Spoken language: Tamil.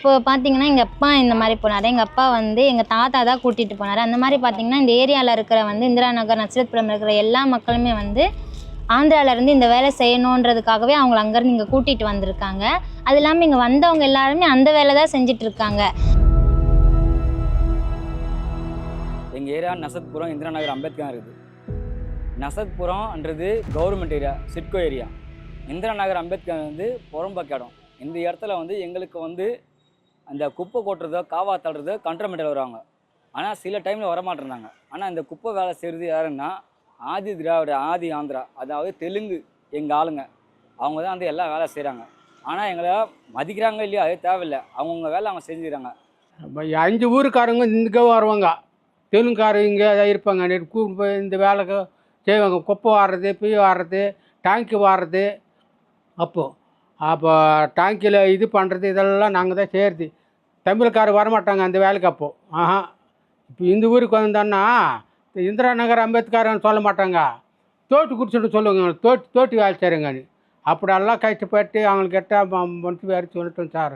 இப்போ பார்த்தீங்கன்னா எங்கள் அப்பா இந்த மாதிரி போனார். எங்கள் அப்பா வந்து எங்கள் தாத்தா தான் கூட்டிகிட்டு போனார். அந்த மாதிரி பார்த்தீங்கன்னா இந்த ஏரியாவில் இருக்கிற வந்து இந்திரா நகர் நச்சரத்புரம் இருக்கிற எல்லா மக்களுமே வந்து ஆந்திராவிலேருந்து இந்த வேலை செய்யணுன்றதுக்காகவே அவங்கள அங்கேருந்து இங்கே கூட்டிகிட்டு வந்திருக்காங்க. அது இல்லாமல் இங்கே வந்தவங்க எல்லாருமே அந்த வேலை தான் செஞ்சுட்டு இருக்காங்க எங்கள் ஏரியா நசத்புரம் இந்திரா நகர் அம்பேத்கர் இருக்குது. நசத்புரம்ன்றது government area SIDCO area. Indira Nagar Ambedkar வந்து புறம்பக்கடம் இந்த இடத்துல வந்து எங்களுக்கு வந்து அந்த குப்பை கொட்டுறதோ காவா தள்ளுறதோ கண்ட்ரமெண்டில் வருவாங்க. ஆனால் சில டைமில் வரமாட்டேறாங்க ஆனால் இந்த குப்பை வேலை செய்கிறது யாருன்னா ஆதி திராவிட ஆதி ஆந்திரா அதாவது தெலுங்கு எங்கள் ஆளுங்க. அவங்க தான் வந்து எல்லா வேலை செய்கிறாங்க ஆனால் எங்களை மதிக்கிறாங்க இல்லையா அது தேவையில்லை. அவங்கவுங்க வேலை அவங்க செஞ்சுக்கிறாங்க. அஞ்சு ஊருக்காரங்க இங்கே வருவாங்க. தெலுங்குக்காரங்க இங்கே இருப்பாங்க. கூப்பிட்டு போய் இந்த வேலைக்கு செய்வாங்க. குப்பை வாடுறது பீ வாடுறது டேங்க்கு வாடுறது அப்போது அப்போ டேங்கியில் இது பண்ணுறது இதெல்லாம் நாங்கள் தான் செய்கிறது தமிழ்காரர் வரமாட்டாங்க அந்த வேலைக்கு அப்போது ஆஹா. இப்போ இந்த ஊருக்கு வந்தோன்னா இந்திரா நகர் அம்பேத்கர்னு சொல்ல மாட்டாங்க. தோட்டு குடிச்சுட்டு சொல்லுவாங்க தோட்டு தோட்டி வேலை செய்கிறேங்கன்னு அப்படியெல்லாம் கஷ்டப்பட்டு அவங்கக்கிட்ட மனசு வேறு சொல்லிட்டோம் சார்.